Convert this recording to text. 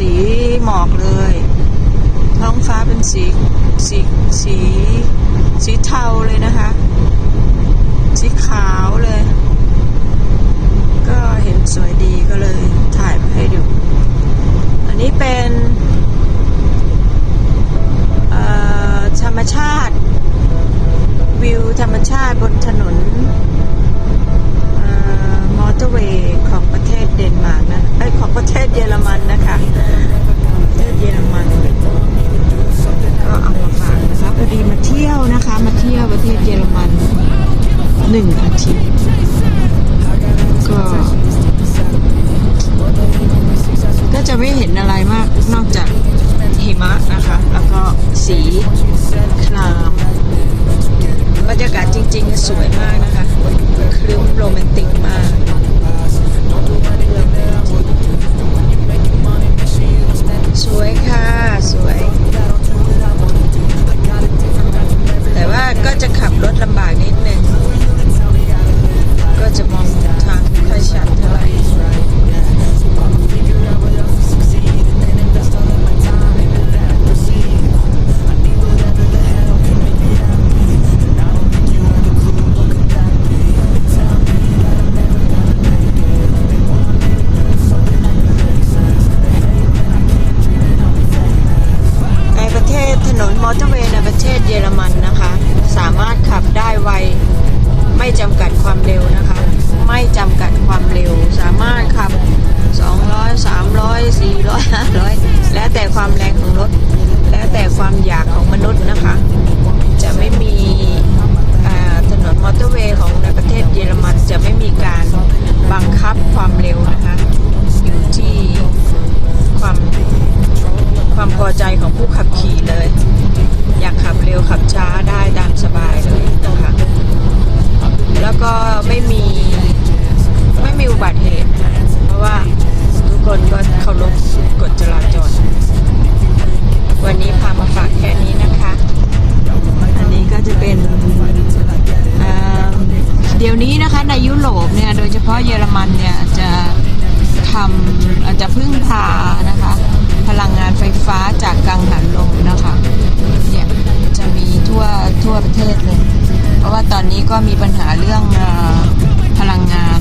สีหมอกเลย ท้องฟ้าเป็นสีสีสีสีเทาเลยนะคะ สีขาวเลย ก็เห็นสวยดีก็เลยถ่ายมาให้ดู อันนี้เป็นธรรมชาติ วิวธรรมชาติบนถนนมอเตอร์เวย์ของประเทศเดนมาร์กนะไอของประเทศเยอรมันนะ เทศเยอรมันก็เอามาฝากนะคะพอดีมาเที่ยวนะคะ มาเที่ยวประเทศเยอรมันหนึ่งอาทิตย์ก็ก็จะไม่เห็นอะไรมากนอกจากหิมะนะคะ แล้วก็สีครามบรรยากาศจริงๆ สวยมากนะคะคลึ้มโรแมนติกมากามารถขับได้ไว บัติเหตุนะเพราะว่าทุกคนก็เคารพกฎจราจร วันนี้พามาฝากแค่นี้นะคะ อันนี้ก็จะเป็นเเดี๋ยวนี้นะคะในยุโรปเนี่ยโดยเฉพาะเยอรมันเนี่ยจะทำอาจจะพึ่งพานะคะ พลังงานไฟฟ้าจากกังหันลมนะคะเนี่ยจะมีทั่วทั่วประเทศเลย เพราะว่าตอนนี้ก็มีปัญหาเรื่องอพลังงาน